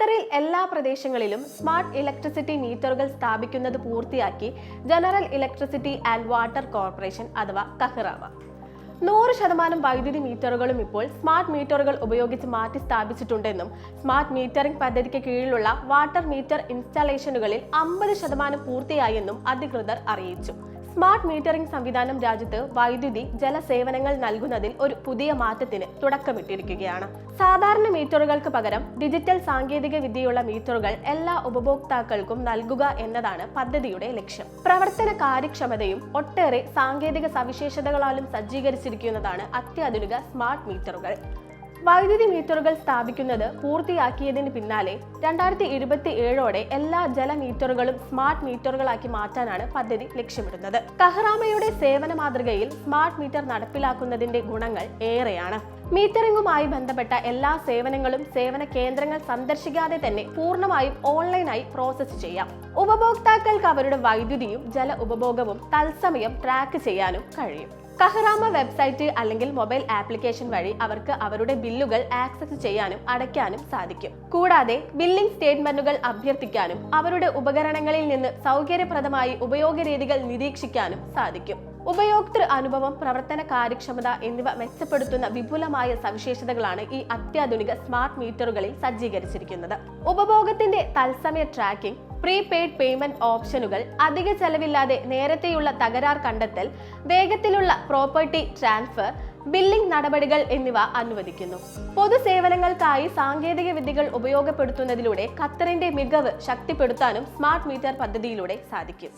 ഖത്തറിൽ എല്ലാ പ്രദേശങ്ങളിലും സ്മാർട്ട് ഇലക്ട്രിസിറ്റി മീറ്ററുകൾ സ്ഥാപിക്കുന്നത് പൂർത്തിയാക്കി general electricity and water corporation അഥവാ കഹ്റാമ നൂറ് ശതമാനം വൈദ്യുതി മീറ്ററുകളും ഇപ്പോൾ സ്മാർട്ട് മീറ്ററുകൾ ഉപയോഗിച്ച് മാറ്റി സ്ഥാപിച്ചിട്ടുണ്ടെന്നും സ്മാർട്ട് മീറ്ററിംഗ് പദ്ധതിക്ക് കീഴിലുള്ള വാട്ടർ മീറ്റർ ഇൻസ്റ്റാളേഷനുകളിൽ അമ്പത് ശതമാനം പൂർത്തിയായെന്നും അധികൃതർ അറിയിച്ചു. സ്മാർട്ട് മീറ്ററിംഗ് സംവിധാനം രാജ്യത്ത് വൈദ്യുതി ജലസേവനങ്ങൾ നൽകുന്നതിൽ ഒരു പുതിയ മാറ്റത്തിന് തുടക്കമിട്ടിരിക്കുകയാണ്. സാധാരണ മീറ്ററുകൾക്ക് പകരം ഡിജിറ്റൽ സാങ്കേതിക വിദ്യയുള്ള മീറ്ററുകൾ എല്ലാ ഉപഭോക്താക്കൾക്കും നൽകുക എന്നതാണ് പദ്ധതിയുടെ ലക്ഷ്യം. പ്രവർത്തന കാര്യക്ഷമതയും ഒട്ടേറെ സാങ്കേതിക സവിശേഷതകളാലും സജ്ജീകരിച്ചിരിക്കുന്നതാണ് അത്യാധുനിക സ്മാർട്ട് മീറ്ററുകൾ. വൈദ്യുതി മീറ്ററുകൾ സ്ഥാപിക്കുന്നത് പൂർത്തിയാക്കിയതിന് പിന്നാലെ രണ്ടായിരത്തി ഇരുപത്തി ഏഴോടെ എല്ലാ ജല മീറ്ററുകളും സ്മാർട്ട് മീറ്ററുകളാക്കി മാറ്റാനാണ് പദ്ധതി ലക്ഷ്യമിടുന്നത്. കഹ്റാമയുടെ സേവന മാതൃകയിൽ സ്മാർട്ട് മീറ്റർ നടപ്പിലാക്കുന്നതിന്റെ ഗുണങ്ങൾ ഏറെയാണ്. മീറ്ററിംഗുമായി ബന്ധപ്പെട്ട എല്ലാ സേവനങ്ങളും സേവന കേന്ദ്രങ്ങൾ സന്ദർശിക്കാതെ തന്നെ പൂർണമായും ഓൺലൈനായി പ്രോസസ്സ് ചെയ്യാം. ഉപഭോക്താക്കൾക്ക് അവരുടെ വൈദ്യുതിയും ജല ഉപഭോഗവും തത്സമയം ട്രാക്ക് ചെയ്യാനും കഴിയും. കഹ്റാമ വെബ്സൈറ്റ് അല്ലെങ്കിൽ മൊബൈൽ ആപ്ലിക്കേഷൻ വഴി അവർക്ക് അവരുടെ ബില്ലുകൾ ആക്സസ് ചെയ്യാനും അടയ്ക്കാനും സാധിക്കും. കൂടാതെ ബില്ലിംഗ് സ്റ്റേറ്റ്മെന്റുകൾ അഭ്യർത്ഥിക്കാനും അവരുടെ ഉപകരണങ്ങളിൽ നിന്ന് സൗകര്യപ്രദമായി ഉപയോഗരീതികൾ നിരീക്ഷിക്കാനും സാധിക്കും. ഉപയോക്തൃ അനുഭവം പ്രവർത്തന കാര്യക്ഷമത എന്നിവ മെച്ചപ്പെടുത്തുന്ന വിപുലമായ സവിശേഷതകളാണ് ഈ അത്യാധുനിക സ്മാർട്ട് മീറ്ററുകളിൽ സജ്ജീകരിച്ചിരിക്കുന്നത്. ഉപഭോഗത്തിന്റെ തത്സമയ ട്രാക്കിംഗ് പ്രീപെയ്ഡ് പേയ്മെന്റ് ഓപ്ഷനുകൾ അധിക ചെലവില്ലാതെ നേരത്തെയുള്ള തകരാർ കണ്ടെത്തൽ വേഗത്തിലുള്ള പ്രോപ്പർട്ടി ട്രാൻസ്ഫർ ബില്ലിംഗ് നടപടികൾ എന്നിവ അനുവദിക്കുന്നു. പൊതുസേവനങ്ങൾക്കായി സാങ്കേതിക വിദ്യകൾ ഉപയോഗപ്പെടുത്തുന്നതിലൂടെ ഖത്തറിന്റെ മികവ് ശക്തിപ്പെടുത്താനും സ്മാർട്ട് മീറ്റർ പദ്ധതിയിലൂടെ സാധിക്കും.